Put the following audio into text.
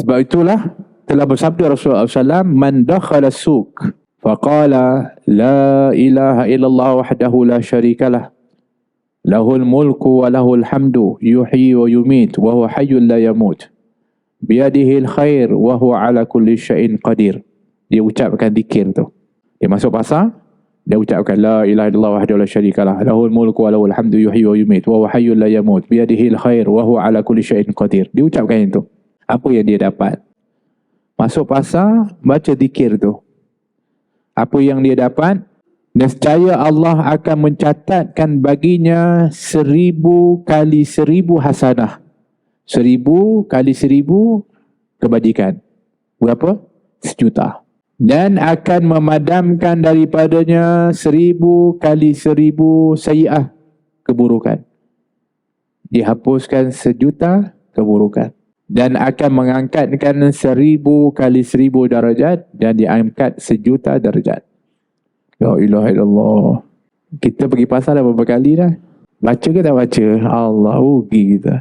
Sebab itulah telah bersabda Rasulullah SAW, Man dakhala suq, faqala, La ilaha illallah wahdahu la syarikalah. Lahul mulku wa lahul hamdu, yuhyi wa yumit, wa huwa hayyul la yamut. Biadihil khair, wa huwa ala kulli syai'in qadir. Dia ucapkan zikir tu. Dia masuk pasar, dia ucapkan la ilaha illallah wahdahu la syarikalah lahul mulku wa lahul hamdu yuhyi wa yumiit wa huwa hayyul la yamut bi yadihi khair wa huwa ala kulli syai'in qadir. Dia ucapkan itu. Apa yang dia dapat? Masuk pasar, baca zikir tu. Apa yang dia dapat? Nescaya Allah akan mencatatkan baginya seribu kali seribu hasanah. Seribu kali seribu kebajikan. Berapa? Sejuta. Dan akan memadamkan daripadanya seribu kali seribu sayi'ah keburukan. Dihapuskan sejuta keburukan. Dan akan mengangkatkan seribu kali seribu darajat dan diangkat sejuta darajat. La ilaha illallah. Kita pergi pasar dah beberapa kali dah. Baca ke tak baca? Allah rugi kita.